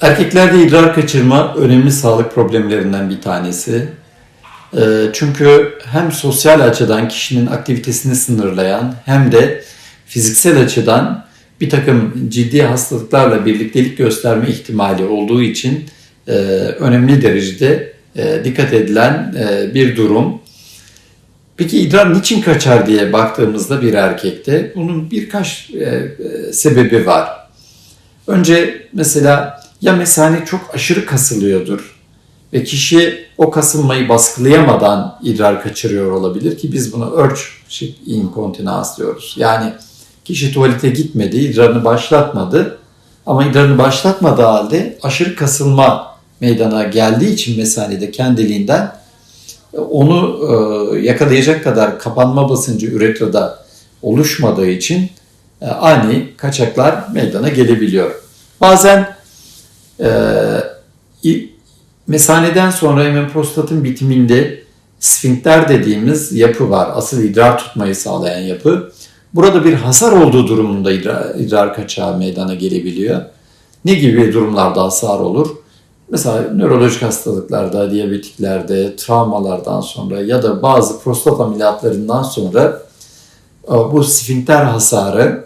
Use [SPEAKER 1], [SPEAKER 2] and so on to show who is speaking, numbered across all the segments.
[SPEAKER 1] Erkeklerde idrar kaçırma önemli sağlık problemlerinden bir tanesi. Ee, Çünkü hem sosyal açıdan kişinin aktivitesini sınırlayan hem de fiziksel açıdan bir takım ciddi hastalıklarla birliktelik gösterme ihtimali olduğu için e, önemli derecede e, dikkat edilen e, bir durum. Peki idrar niçin kaçar diye baktığımızda bir erkekte bunun birkaç sebebi var. Önce mesela ya mesane çok aşırı kasılıyordur ve kişi o kasılmayı baskılayamadan idrar kaçırıyor olabilir ki biz buna urge inkontinans diyoruz. Yani kişi tuvalete gitmedi, idrarını başlatmadı ama idrarını başlatmadığı halde aşırı kasılma meydana geldiği için mesanede kendiliğinden onu e, yakalayacak kadar kapanma basıncı üretrada oluşmadığı için e, ani kaçaklar meydana gelebiliyor. Bazen e, i- mesaneden sonra hemen prostatın bitiminde sfinkter dediğimiz yapı var. Asıl idrar tutmayı sağlayan yapı. Burada bir hasar olduğu durumunda idrar, idrar kaçağı meydana gelebiliyor. Ne gibi durumlarda hasar olur? Mesela nörolojik hastalıklarda, diyabetiklerde, travmalardan sonra ya da bazı prostat ameliyatlarından sonra e, bu sfinkter hasarı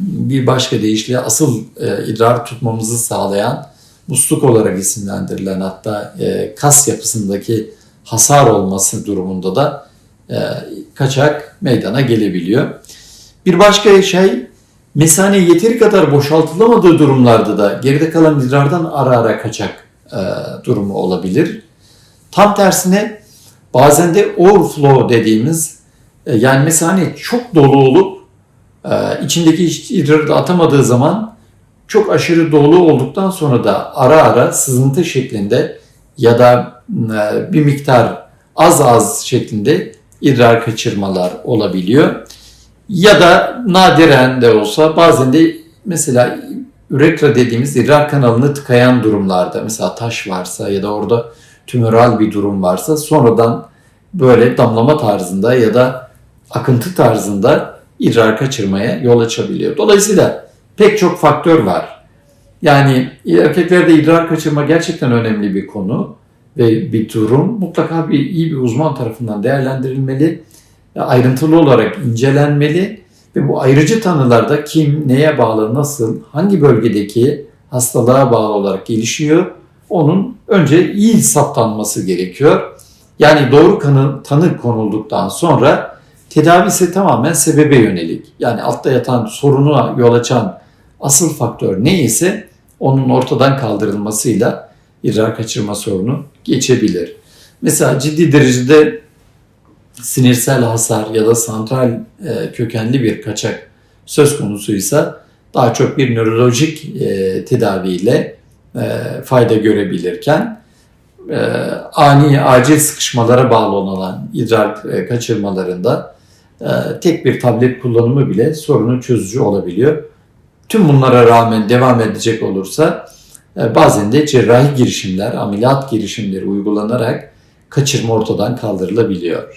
[SPEAKER 1] bir başka deyişle asıl e, idrar tutmamızı sağlayan musluk olarak isimlendirilen hatta e, kas yapısındaki hasar olması durumunda da e, kaçak meydana gelebiliyor. Bir başka şey mesane yeteri kadar boşaltılamadığı durumlarda da geride kalan idrardan ara ara kaçak e, durumu olabilir. Tam tersine bazen de overflow dediğimiz e, yani mesane çok dolu olup içindeki idrarı da atamadığı zaman çok aşırı dolu olduktan sonra da ara ara sızıntı şeklinde ya da e, bir miktar az az şeklinde idrar kaçırmalar olabiliyor. Ya da nadiren de olsa bazen de mesela üretra dediğimiz idrar kanalını tıkayan durumlarda mesela taş varsa ya da orada tümöral bir durum varsa sonradan böyle damlama tarzında ya da akıntı tarzında idrar kaçırmaya yol açabiliyor. Dolayısıyla pek çok faktör var. Yani erkeklerde idrar kaçırma gerçekten önemli bir konu ve bir durum. Mutlaka bir iyi bir uzman tarafından değerlendirilmeli, ayrıntılı olarak incelenmeli ve bu ayrıcı tanılarda kim, neye bağlı, nasıl, hangi bölgedeki hastalığa bağlı olarak gelişiyor, onun önce iyi saptanması gerekiyor. Yani doğru kanı, tanı konulduktan sonra tedavi ise tamamen sebebe yönelik. Yani altta yatan sorunu yol açan asıl faktör neyse onun ortadan kaldırılmasıyla idrar kaçırma sorunu geçebilir. Mesela ciddi derecede sinirsel hasar ya da santral e, kökenli bir kaçak söz konusuysa daha çok bir nörolojik e, tedaviyle e, fayda görebilirken e, ani acil sıkışmalara bağlı olan idrar e, kaçırmalarında tek bir tablet kullanımı bile sorunu çözücü olabiliyor. Tüm bunlara rağmen devam edecek olursa e, bazen de cerrahi girişimler, ameliyat girişimleri uygulanarak kaçırma ortadan kaldırılabiliyor.